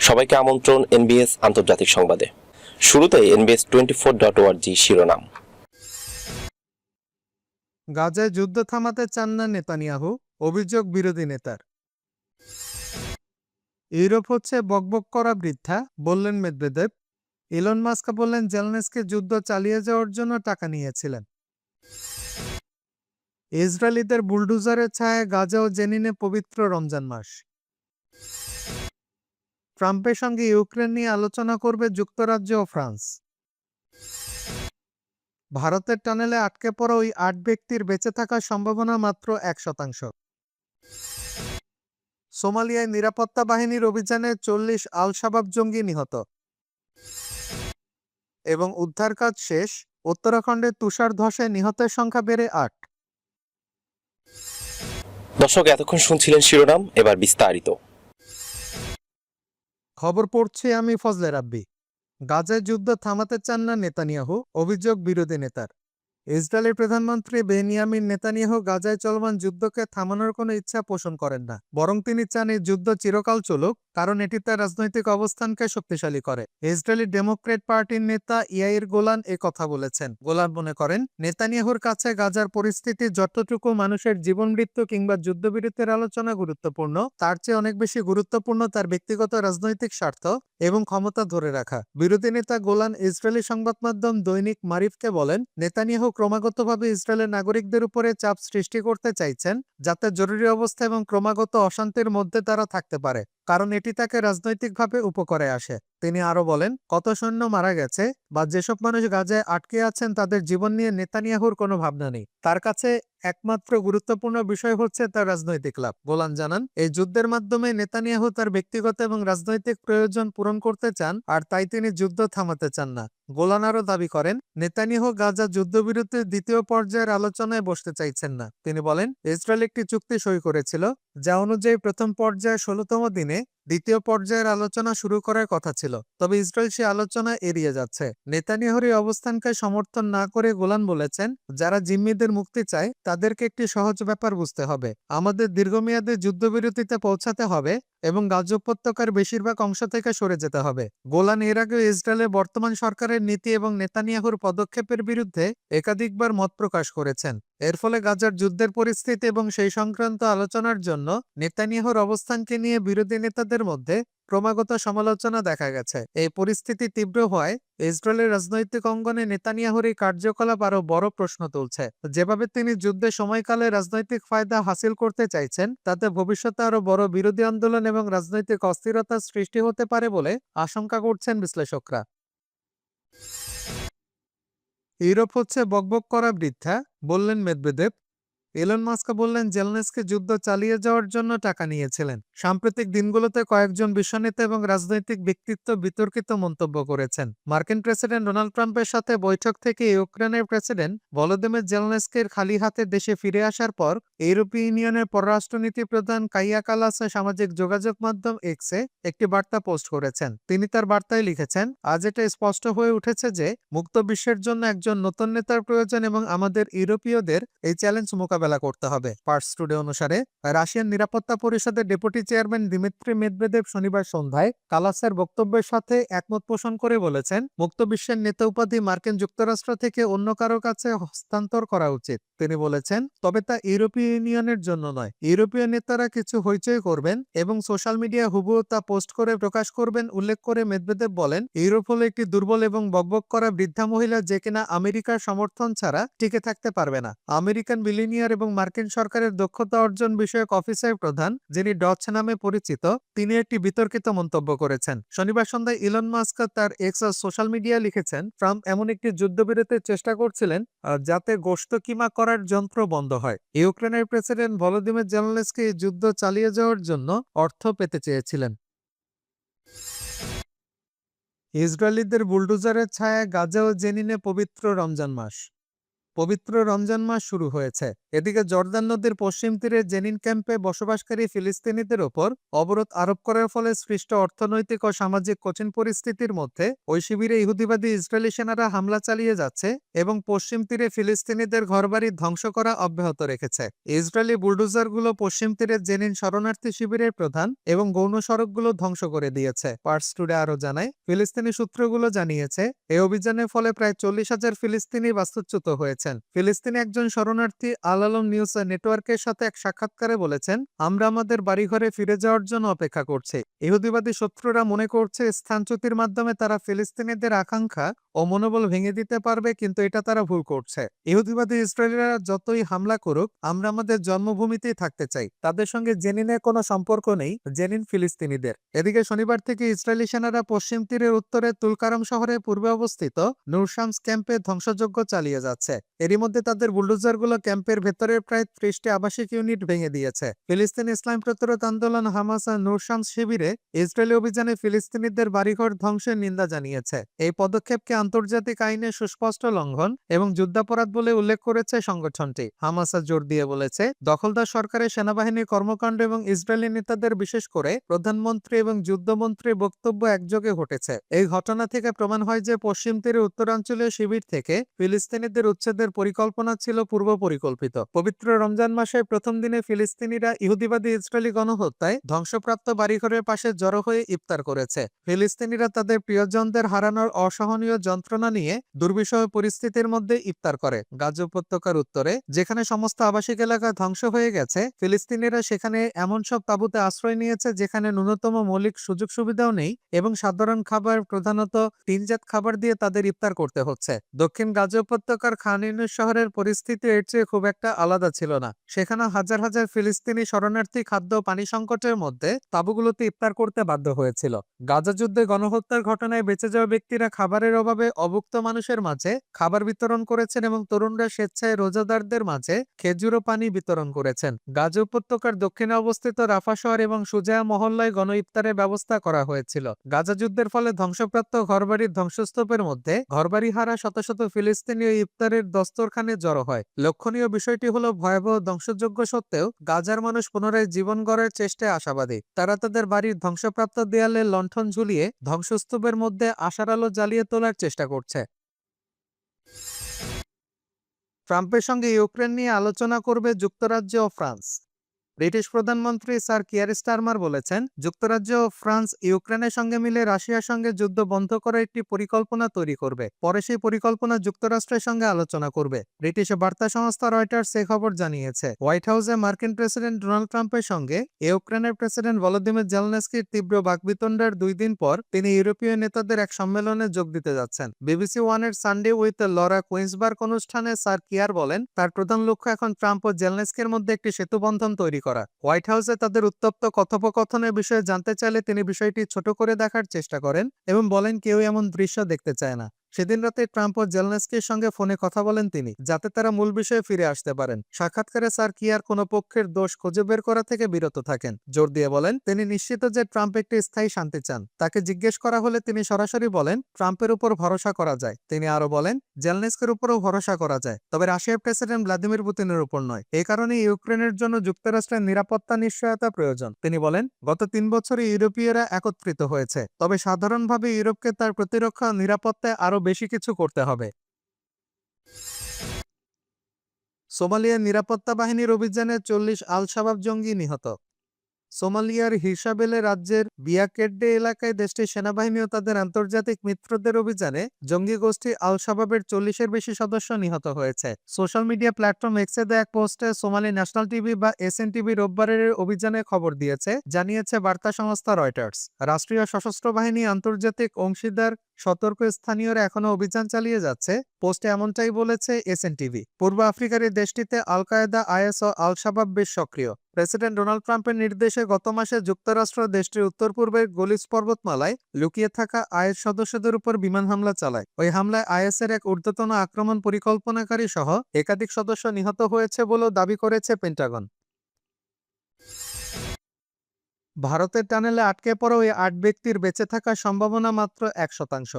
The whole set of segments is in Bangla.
সবাইকে আমন্ত্রণ এনবিএস আন্তর্জাতিক সংবাদে। শুরুতে এনবিএস টোয়েন্টি ফোর ডট ওয়ার্জি শিরোনাম। গাজায় যুদ্ধ থামাতে চান না নেতানিয়াহু, অভিযোগ বিরোধী নেতার। ইউরোপ হচ্ছে বকবক করা বৃদ্ধা বললেন মেদভেদেব ইলন মাস্ক বললেন জেলনেসকে যুদ্ধ চালিয়ে যাওয়ার জন্য টাকা নিয়েছিলেন। ইসরায়েলিদের বুলডুজারের ছায়ায় গাজা ও জেনিনে পবিত্র রমজান মাস। ট্রাম্পের সঙ্গে ইউক্রেন নিয়ে আলোচনা করবে যুক্তরাজ্য ও ফ্রান্স। ভারতের টানেলে আটকে পড়া ওই আট ব্যক্তির বেঁচে থাকার সম্ভাবনা মাত্র এক শতাংশ। সোমালিয়ায় নিরাপত্তা বাহিনীর অভিযানে চল্লিশ আল শাবাব জঙ্গি নিহত। এবং উদ্ধার কাজ শেষ, উত্তরাখণ্ডে তুষার ধসে নিহতের সংখ্যা বেড়ে আট। দর্শক, এতক্ষণ শুনছিলেন শিরোনাম, এবার বিস্তারিত। খবর পড়ছি আমি ফজলে রাব্বি। গাজায় যুদ্ধ থামাতে চান না নেতানিয়াহু অভিযোগ বিরোধী নেতার। ইসরায়েলের প্রধানমন্ত্রী বেনিয়ামিন নেতানিয়াহু গাজায় চলমান যুদ্ধকে থামানোর কোনো ইচ্ছা পোষণ করেন না। বরং তিনি চান এই যুদ্ধ চিরকাল চলুক, কারণ এটি তার রাজনৈতিক অবস্থানকে শক্তিশালী করে। ইসরায়েলি ডেমোক্রেট পার্টির নেতা ইয়াইর গোলান এ কথা বলেছেন। গোলান মনে করেন, নেতানিয়াহুর কাছে গাজার পরিস্থিতি যতটুকু মানুষের জীবন মৃত্যু কিংবা যুদ্ধবিরতির আলোচনা গুরুত্বপূর্ণ, তার চেয়ে অনেক বেশি গুরুত্বপূর্ণ তার ব্যক্তিগত রাজনৈতিক স্বার্থ এবং ক্ষমতা ধরে রাখা। বিরোধী নেতা গোলান ইসরায়েলি সংবাদ মাধ্যম দৈনিক মারিফকে বলেন, নেতানিয়াহু ক্রমাগতভাবে ইসরায়েলের নাগরিকদের উপরে চাপ সৃষ্টি করতে চাইছেন, যাতে জরুরি অবস্থা এবং ক্রমাগত অশান্তির মধ্যে তারা থাকতে পারে, কারণ এটি তাকে রাজনৈতিকভাবে উপকারে আসে। তিনি আরও বলেন, কত সৈন্য মারা গেছে বা যেসব মানুষ গাজায় আটকে আছেন তাদের জীবন নিয়ে নেতানিয়াহুর কোনো ভাবনা নেই। তার কাছে একমাত্র গুরুত্বপূর্ণ বিষয় হচ্ছে তার রাজনৈতিক লাভ। গোলান জানান, এই যুদ্ধের মাধ্যমে নেতানিয়াহু তার ব্যক্তিগত এবং রাজনৈতিক প্রয়োজন পূরণ করতে চান, আর তাই তিনি যুদ্ধ থামাতে চান না। গোলান আরও দাবি করেন, নেতানিয়াহু গাজা যুদ্ধবিরতির দ্বিতীয় পর্যায়ের আলোচনায় বসতে চাইছেন না। তিনি বলেন, ইসরায়েল একটি চুক্তি সই করেছিল যা অনুযায়ী প্রথম পর্যায়ে ষোলোতম দিনে দ্বিতীয় পর্যায়ের আলোচনা শুরু করার কথা ছিল, তবে ইসরায়েল সে আলোচনা এড়িয়ে যাচ্ছে। নেতানিয়াহুর অবস্থানকে সমর্থন না করে গোলান বলেছেন, যারা জিম্মিদের মুক্তি চায়, তাদেরকে একটি সহজ ব্যাপার বুঝতে হবে। আমাদের দীর্ঘমেয়াদে যুদ্ধবিরতিতে পৌঁছাতে হবে এবং গাজ উপত্যকার বেশিরভাগ অংশ থেকে সরে যেতে হবে। গোলান এর আগেও ইসরায়েলের বর্তমান সরকারের নীতি এবং নেতানিয়াহুর পদক্ষেপের বিরুদ্ধে একাধিকবার মত প্রকাশ করেছেন। এর ফলে গাজার যুদ্ধের পরিস্থিতি এবং সেই সংক্রান্ত আলোচনার জন্য নেতানিয়াহুর অবস্থানকে নিয়ে বিরোধী নেতাদের মধ্যে ক্রমাগত সমালোচনা দেখা গেছে। এই পরিস্থিতি তীব্র হওয়ায় ইসরায়েলের রাজনৈতিক অঙ্গনে নেতানিয়াহুর এই কার্যকলাপ আরও বড় প্রশ্ন তুলছে। যেভাবে তিনি যুদ্ধের সময়কালে রাজনৈতিক ফায়দা হাসিল করতে চাইছেন, তাতে ভবিষ্যতে আরও বড় বিরোধী আন্দোলন এবং রাজনৈতিক অস্থিরতার সৃষ্টি হতে পারে বলে আশঙ্কা করছেন বিশ্লেষকরা। ইউরোপ হচ্ছে বকবক করা বৃদ্ধা বললেন মেদভেদেব এলন মাস্ক বললেন জেলনেসকে যুদ্ধ চালিয়ে যাওয়ার জন্য টাকা নিয়েছিলেন। সাম্প্রতিক দিনগুলোতে কয়েকজন বিশ্বনেতা এবং রাজনৈতিক ব্যক্তিত্ব বিতর্কিত মন্তব্য করেছেন। মার্কিন প্রেসিডেন্ট ডোনাল্ড ট্রাম্পের সাথে বৈঠক থেকে ইউক্রেনের প্রেসিডেন্ট ভলোদিমির জেলনেসকের খালি হাতে দেশে ফিরে আসার পর ইউরোপীয় ইউনিয়নের পররাষ্ট্রনীতি প্রধান কাইয়া কালাসে সামাজিক যোগাযোগ মাধ্যম এক্সে একটি বার্তা পোস্ট করেছেন। তিনি তার বার্তায় লিখেছেন, আজ এটা স্পষ্ট হয়ে উঠেছে যে মুক্ত বিশ্বের জন্য একজন নতুন নেতার প্রয়োজন এবং আমাদের ইউরোপীয়দের এই চ্যালেঞ্জ মোকাবেলা করতে হবে। পার্স টুডে অনুসারে রাশিয়ার নিরাপত্তা পরিষদের ডেপুটি চেয়ারম্যান দিমিত্রি মেদভেদেব শনিবার সন্ধ্যায় কালাসের বক্তব্যের সাথে একমত পোষণ করে বলেছেন, মুক্ত বিশ্বের নেতা উপাধি মার্কিন যুক্তরাষ্ট্র থেকে অন্য কারও কাছে হস্তান্তর করা উচিত। তিনি বলেছেন, তবে তা ইউরোপীয় ইউনিয়নের জন্য নয়। ইউরোপীয় নেতারা কিছু হইচই করবেন এবং সোশ্যাল মিডিয়া হুবহু তা পোস্ট করে প্রকাশ করবেন উল্লেখ করে মেদভেদেব বলেন, ইউরোপ হলো একটি দুর্বল এবং বকবক করা বৃদ্ধা মহিলা যে কিনা আমেরিকার সমর্থন ছাড়া টিকে থাকতে পারবে না। আমেরিকান বিলিনিয়ার এবং মার্কিন সরকারের দক্ষতা অর্জন বিষয়ক অফিসের প্রধান, যিনি ডচ নামে পরিচিত, তিনি একটি বিতর্কিত মন্তব্য করেছেন। শনিবার সন্ধ্যায় ইলন মাস্ক তার এক্স সোশ্যাল মিডিয়া লিখেছেন, ট্রাম্প এমন একটি যুদ্ধবিরতির চেষ্টা করছিলেন যাতে গোশত কিমা করার যন্ত্র বন্ধ হয়। ইউক্রেনের প্রেসিডেন্ট ভলোদিমির জেলনেসকে এই যুদ্ধ চালিয়ে যাওয়ার জন্য অর্থ পেতে চেয়েছিলেন। ইসরায়েলিদের বুলডুজারের ছায়া গাজা ও জেনিনে পবিত্র রমজান মাস। পবিত্র রমজান মাস শুরু হয়েছে। এদিকে জর্দান নদীর পশ্চিম তীরে জেনিন ক্যাম্পে বসবাসকারী ফিলিস্তিনিদের ওপর অবরোধ আরোপ করার ফলে সৃষ্ট অর্থনৈতিক ও সামাজিক কঠিন পরিস্থিতির মধ্যে ওই শিবিরে ইহুদিবাদী ইসরায়েলি সেনারা হামলা চালিয়ে যাচ্ছে এবং পশ্চিম তীরে ফিলিস্তিনিদের ঘরবাড়ি ধ্বংস করা অব্যাহত রেখেছে। ইসরায়েলি বুলডোজারগুলো পশ্চিম তীরের জেনিন শরণার্থী শিবিরের প্রধান এবং গৌণ সড়কগুলো ধ্বংস করে দিয়েছে। পার্স টুডে আরও জানায়, ফিলিস্তিনি সূত্রগুলো জানিয়েছে এই অভিযানের ফলে প্রায় চল্লিশ হাজার ফিলিস্তিনি বাস্তুচ্যুত হয়েছেন ফিলিস্তিনি একজন শরণার্থী আল আলম নিউজ নেটওয়ার্কের সাথে এক সাক্ষাৎকারে বলেছেন, আমরা আমাদের বাড়িঘরে ফিরে যাওয়ার জন্য অপেক্ষা করছি। ইহুদিবাদী শত্রুরা মনে করছে স্থানচ্যুতির মাধ্যমে তারা ফিলিস্তিনিদের আকাঙ্ক্ষা ও মনোবল ভেঙে দিতে পারবে, কিন্তু এটা তারা ভুল করছে। ইহুদিবাদী ইসরায়েলিরা যতই হামলা করুক, আমরা আমাদের জন্মভূমিতেই থাকতে চাই। তাদের সঙ্গে জেনিনের কোনো সম্পর্ক নেই, জেনিন ফিলিস্তিনিদের। এদিকে শনিবার থেকে ইসরায়েলি সেনারা পশ্চিম তীরের উত্তরে তুলকারম শহরের পূর্বে অবস্থিত নুরশামস ক্যাম্পে ধ্বংসযজ্ঞ চালিয়ে যাচ্ছে। এরই মধ্যে তাদের বুলডোজারগুলো ক্যাম্পের ভেতরের প্রায় ত্রিশটি আবাসিক ইউনিট ভেঙে দিয়েছে। ফিলিস্তিন ইসলাম প্রতিরোধ আন্দোলন হামাস আর শিবিরে ইসরায়েলি অভিযানে ফিলিস্তিনিদের বাড়িঘর ধ্বংসের নিন্দা জানিয়েছে। এই পদক্ষেপকে আন্তর্জাতিক আইনে সুস্পষ্ট লঙ্ঘন এবং যুদ্ধাপরাধ বলে উল্লেখ করেছে সংগঠনটি। হামাসা জোর দিয়ে বলেছে, দখলদার সরকারের সেনাবাহিনীর কর্মকাণ্ড এবং ইসরায়েলি নেতাদের বিশেষ করে প্রধানমন্ত্রী এবং যুদ্ধমন্ত্রীর বক্তব্য একযোগে ঘটেছে। এই ঘটনা থেকে প্রমাণ হয় যে পশ্চিম তীরের উত্তরাঞ্চলীয় শিবির থেকে ফিলিস্তিনিদের উচ্ছেদের পরিকল্পনা ছিল পূর্ব পরিকল্পিত পবিত্র রমজান মাসের প্রথম দিনে ফিলিস্তিনিরা ইহুদিবাদী ইসরায়েলি গণহত্যায় ধ্বংসপ্রাপ্ত বাড়িঘরের পাশে জড়ো হয়ে ইফতার করেছে। ফিলিস্তিনিরা তাদের প্রিয়জনদের হারানোর অসহনীয় যন্ত্রণা নিয়ে দুর্বিষহ পরিস্থিতির মধ্যে ইফতার করে। গাজ উপত্যকার উত্তরে, যেখানে সমস্ত আবাসিক এলাকা ধ্বংস হয়ে গেছে, ফিলিস্তিনিরা সেখানে এমন সব তাঁবুতে আশ্রয় নিয়েছে যেখানে ন্যূনতম মৌলিক সুযোগ সুবিধাও নেই এবং সাধারণ খাবার প্রধানত টিনজাত খাবার দিয়ে তাদের ইফতার করতে হচ্ছে। দক্ষিণ গাজ উপত্যকার খান ইউনিস শহরের পরিস্থিতি এর চেয়ে খুব একটা আলাদা ছিল না। সেখানে হাজার হাজার ফিলিস্তিনি শরণার্থী খাদ্য পানি সংকটের মধ্যে তাঁবুগুলোতে ইফতার করতে বাধ্য হয়েছিল। গাজা যুদ্ধে গণহত্যার ঘটনায় বেঁচে যাওয়া ব্যক্তিরা খাবারের অভাবে অভুক্ত মানুষের মাঝে খাবার বিতরণ করেছেন এবং তরুণরা স্বেচ্ছায় রোজাদারদের মাঝে খেজুর পানি বিতরণ করেছেন। গাজা উপত্যকার দক্ষিণে অবস্থিত রাফা শহর এবং সুজায়া মহল্লায় গণ ইফতারের ব্যবস্থা করা হয়েছিল। গাজা যুদ্ধের ফলে ধ্বংসপ্রাপ্ত ঘরবাড়ির ধ্বংসস্তূপের মধ্যে ঘরবাড়ি হারা শত শত ফিলিস্তিনীয় ইফতারের দস্তরখানে জড়ো হয়। লক্ষণীয় বিষয়টি হলো ভয়াবহ ধ্বংসযোগ্য সত্ত্বেও গাজার মানুষ পুনরায় জীবন গড়ার চেষ্টায় আশাবাদী। তারা তাদের বাড়ির ধ্বংসপ্রাপ্ত দেয়ালে লণ্ঠন ঝুলিয়ে ধ্বংসস্তূপের মধ্যে আশার আলো জ্বালিয়ে তোলার চেষ্টা করছে। ট্রাম্পের সঙ্গে ইউক্রেন নিয়ে আলোচনা করবে যুক্তরাজ্য ও ফ্রান্স। ব্রিটিশ প্রধানমন্ত্রী স্যার কিয়ার স্টারমার বলেছেন, যুক্তরাজ্য ও ফ্রান্স, ইউক্রেনের সঙ্গে মিলে রাশিয়ার সঙ্গে যুদ্ধ বন্ধ করার একটি পরিকল্পনা তৈরি করবে। পরে সেই পরিকল্পনা যুক্তরাষ্ট্রের সঙ্গে আলোচনা করবে। ব্রিটিশ বার্তা সংস্থা রয়টার্স এ খবর জানিয়েছে, হোয়াইট হাউসে মার্কিন প্রেসিডেন্ট ডোনাল্ড ট্রাম্পের সঙ্গে ইউক্রেনের প্রেসিডেন্ট ভলোদিমির জেলনেস্কির তীব্র বাকবিতণ্ডার দুই দিন পর তিনি ইউরোপীয় নেতাদের এক সম্মেলনে যোগ দিতে যাচ্ছেন। বিবিসি ওয়ানের সানডে উইথ লরা কুইন্সবার্গ অনুষ্ঠানে স্যার কিয়ার বলেন, তার প্রধান লক্ষ্য এখন ট্রাম্প ও জেলনেস্কের মধ্যে একটি সেতুবন্ধন তৈরি করা। হোয়াইট হাউসে তাদের উত্তপ্ত কথোপকথনের বিষয়ে জানতে চাইলে তিনি বিষয়টি ছোট করে দেখার চেষ্টা করেন এবং বলেন কেউ এমন দৃশ্য দেখতে চায় না। সেদিন রাতে ট্রাম্প ও জেলনেস্কির সঙ্গে ফোনে কথা বলেন তিনি, যাতে তারা মূল বিষয়ে ফিরে আসতে পারেন। সাক্ষাৎকারে স্যার কিয়ার কোনো পক্ষের দোষ খুঁজে বের করা থেকে বিরত থাকেন? জোর দিয়ে বলেন, তিনি নিশ্চিত যে ট্রাম্প একটি স্থায়ী শান্তি চান। তাকে জিজ্ঞেস করা হলে তিনি সরাসরি বলেন, ট্রাম্পের উপর ভরসা করা যায়। তিনি আরও বলেন, জেলনেস্কের উপরও ভরসা করা যায়। তবে রাশিয়ার প্রেসিডেন্ট ভ্লাদিমির পুতিনের উপর নয়। এই কারণে ইউক্রেনের জন্য যুক্তরাষ্ট্রের নিরাপত্তা নিশ্চয়তা প্রয়োজন। তিনি বলেন, গত তিন বছরে ইউরোপীয়রা একত্রিত হয়েছে। তবে সাধারণভাবে ইউরোপকে তার প্রতিরক্ষা নিরাপত্তায় আরও বেশি কিছু করতে হবে। সোমালিয়ার নিরাপত্তা বাহিনীর অভিযানে চল্লিশ আল শাবাব জঙ্গি নিহত। সোমালিয়ার হিসাবেলে রাজ্যের বিয়াকেড্ডে এলাকায় দেশটির সেনাবাহিনী ও তাদের আন্তর্জাতিক মিত্রদের অভিযানে জঙ্গি গোষ্ঠী আল শাবাবের চল্লিশের বেশি সদস্য নিহত হয়েছে। সোশ্যাল মিডিয়া প্ল্যাটফর্ম এক্সে দেয়া এক পোস্টে সোমালি ন্যাশনাল টিভি বা এসএন টিভি রোববারের অভিযানে খবর দিয়েছে, জানিয়েছে বার্তা সংস্থা রয়টার্স। রাষ্ট্রীয় সশস্ত্র বাহিনী আন্তর্জাতিক অংশীদার সতর্ক স্থানীয়রা এখনও অভিযান চালিয়ে যাচ্ছে। পোস্টে এমনটাই বলেছে এসএন টিভি পূর্ব আফ্রিকার এই দেশটিতে আল কায়েদা আইএস ও আল শাবাব বেশ সক্রিয়। প্রেসিডেন্ট ডোনাল্ড ট্রাম্পের নির্দেশে গত মাসে যুক্তরাষ্ট্র দেশটির উত্তর পূর্বের গলিজ পর্বতমালায় লুকিয়ে থাকা আইএস সদস্যদের উপর বিমান হামলা চালায়। ওই হামলায় আইএসের এক ঊর্ধ্বতন আক্রমণ পরিকল্পনাকারী সহ একাধিক সদস্য নিহত হয়েছে বলেও দাবি করেছে পেন্টাগন। ভারতের টানেলে আটকে পড়া ওই আট ব্যক্তির বেঁচে থাকার সম্ভাবনা মাত্র এক শতাংশ।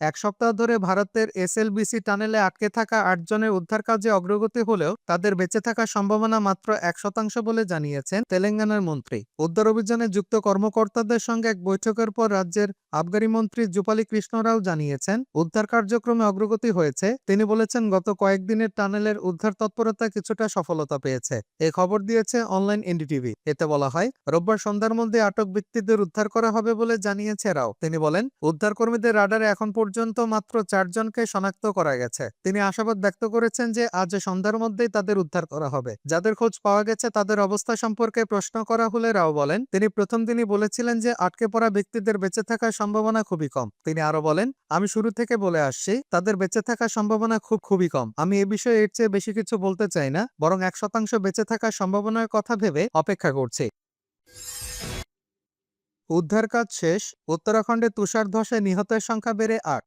এক সপ্তাহ ধরে ভারতের এসএলবিসি টানেলে আটকে থাকা আটজনের উদ্ধার কাজে অগ্রগতি হলেও তাদের বেঁচে থাকার সম্ভাবনা মাত্র এক শতাংশ বলে জানিয়েছেন তেলেঙ্গানার মন্ত্রী। উদ্ধার অভিযানে যুক্ত কর্মকর্তাদের সঙ্গে এক বৈঠকের পর রাজ্যের আবগারি মন্ত্রী জুপালি কৃষ্ণরাও জানিয়েছেন, উদ্ধার কার্যক্রমে অগ্রগতি হয়েছে। তিনি বলেছেন, গত কয়েকদিনের টানেলের উদ্ধার তৎপরতা কিছুটা সফলতা পেয়েছে। এ খবর দিয়েছে অনলাইন এনডিটিভি। এতে বলা হয়, রোববার সন্ধ্যার মধ্যে আটক ব্যক্তিদের উদ্ধার করা হবে বলে জানিয়েছে রাও। তিনি বলেন উদ্ধার কর্মীদের রাডারে এখন পর্যন্ত মাত্র চারজনকে শনাক্ত করা গেছে। তিনি আশাবাদ ব্যক্ত করেছেন যে, আজ সন্ধ্যার মধ্যেই তাদের উদ্ধার করা হবে। যাদের খোঁজ পাওয়া গেছে, তাদের অবস্থা সম্পর্কে প্রশ্ন করা হলে রাও বলেন, তিনি প্রথম দিনই বলেছিলেন যে, আটকে পড়া ব্যক্তিদের বেঁচে থাকার সম্ভাবনা খুবই কম। তিনি আরও বলেন, আমি শুরু থেকে বলে আসছি, তাদের বেঁচে থাকার সম্ভাবনা খুব খুবই কম। আমি এ বিষয়ে এর চেয়ে বেশি কিছু বলতে চাই না, বরং এক শতাংশ বেঁচে থাকার সম্ভাবনার কথা ভেবে অপেক্ষা করছি। উদ্ধার কাজ শেষ, উত্তরাখণ্ডে তুষার ধসে নিহতের সংখ্যা বেড়ে আট।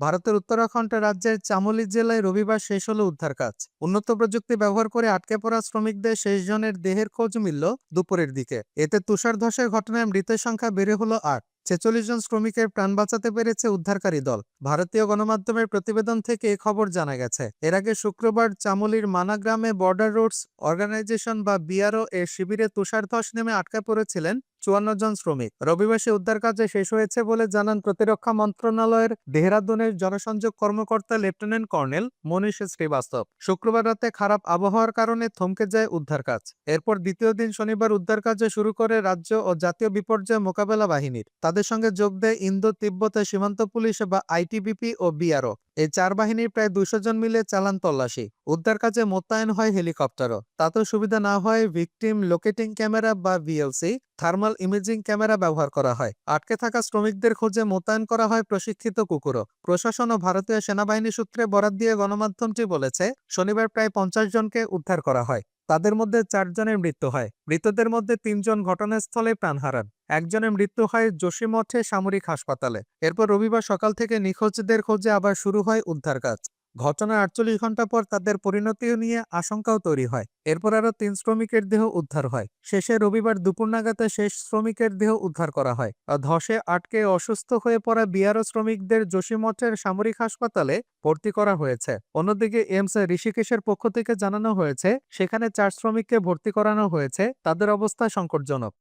ভারতের উত্তরাখণ্ড রাজ্যের চামোলি জেলায় রবিবার শেষ হলো উদ্ধার কাজ। উন্নত প্রযুক্তি ব্যবহার করে আটকে পড়া শ্রমিকদের শেষ জনের দেহের খোঁজ মিলল দুপুরের দিকে। এতে তুষার ধসের ঘটনায় মৃতের সংখ্যা বেড়ে হলো আট। ছেচল্লিশ জন শ্রমিকের প্রাণ বাঁচাতে পেরেছে উদ্ধারকারী দল। ভারতীয় গণমাধ্যমের প্রতিবেদন থেকে এ খবর জানা গেছে। এর আগে শুক্রবার চামলির মানাগ্রামে বর্ডার রোডস অর্গানাইজেশন বা বিআরও এর শিবিরে তুষার ধস নেমে আটকা পড়েছিলেন চুয়ান্ন জন শ্রমিক। রবিবার সে উদ্ধার কাজে শেষ হয়েছে বলে জানান প্রতিরক্ষা মন্ত্রণালয়ের দেহরাদুনের জনসংযোগ কর্মকর্তা লেফটেন্যান্ট কর্নেল মনীষ শ্রীবাস্তব। শুক্রবার রাতে খারাপ আবহাওয়ার কারণে থমকে যায় উদ্ধার কাজ। এরপর দ্বিতীয় দিন শনিবার উদ্ধার কাজে শুরু করে রাজ্য ও জাতীয় বিপর্যয় মোকাবেলা বাহিনীর। তাদের সঙ্গে যোগ দেয় ইন্দো তিব্বতের সীমান্ত পুলিশ বা আইটিবিপি ও বিআরও। এই চার বাহিনীর প্রায় দুশো জন মিলে চালান তল্লাশি। উদ্ধার কাজে মোতায়েন হয় হেলিকপ্টারও। তাতেও সুবিধা না হয় ভিকটিম লোকেটিং ক্যামেরা বা ভিএলসি, থার্মাল ইমেজিং ক্যামেরা ব্যবহার করা হয়। আটকে থাকা শ্রমিকদের খোঁজে মোতায়েন করা হয় প্রশিক্ষিত কুকুরও। প্রশাসন ও ভারতীয় সেনাবাহিনী সূত্রে বরাদ দিয়ে গণমাধ্যমটি বলেছে, শনিবার প্রায় পঞ্চাশ জনকে উদ্ধার করা হয়। তাদের মধ্যে চারজনের মৃত্যু হয়। মৃতদের মধ্যে তিনজন ঘটনাস্থলে প্রাণ হারান। একজনের মৃত্যু হয় যোশীমঠে সামরিক হাসপাতালে। এরপর রবিবার সকাল থেকে নিখোঁজদের খোঁজে আবার শুরু হয় উদ্ধার কাজ। ঘটনার আটচল্লিশ ঘণ্টা পর তাদের পরিণতিও নিয়ে আশঙ্কাও তৈরি হয়। এরপর আরও তিন শ্রমিকের দেহ উদ্ধার হয়। শেষে রবিবার দুপুর নাগাতে শেষ শ্রমিকের দেহ উদ্ধার করা হয়। ধসে আটকে অসুস্থ হয়ে পড়া বিয়ারও শ্রমিকদের যোশীমঠের সামরিক হাসপাতালে ভর্তি করা হয়েছে। অন্যদিকে এমস ঋষিকেশের পক্ষ থেকে জানানো হয়েছে, সেখানে চার শ্রমিককে ভর্তি করানো হয়েছে। তাদের অবস্থা সংকটজনক।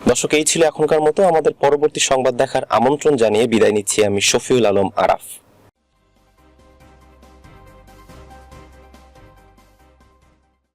দর্শক, এই ছিল এখনকার মতো। আমাদের পরবর্তী সংবাদ দেখার আমন্ত্রণ জানিয়ে বিদায় নিচ্ছি আমি শফিউল আলম আরাফ।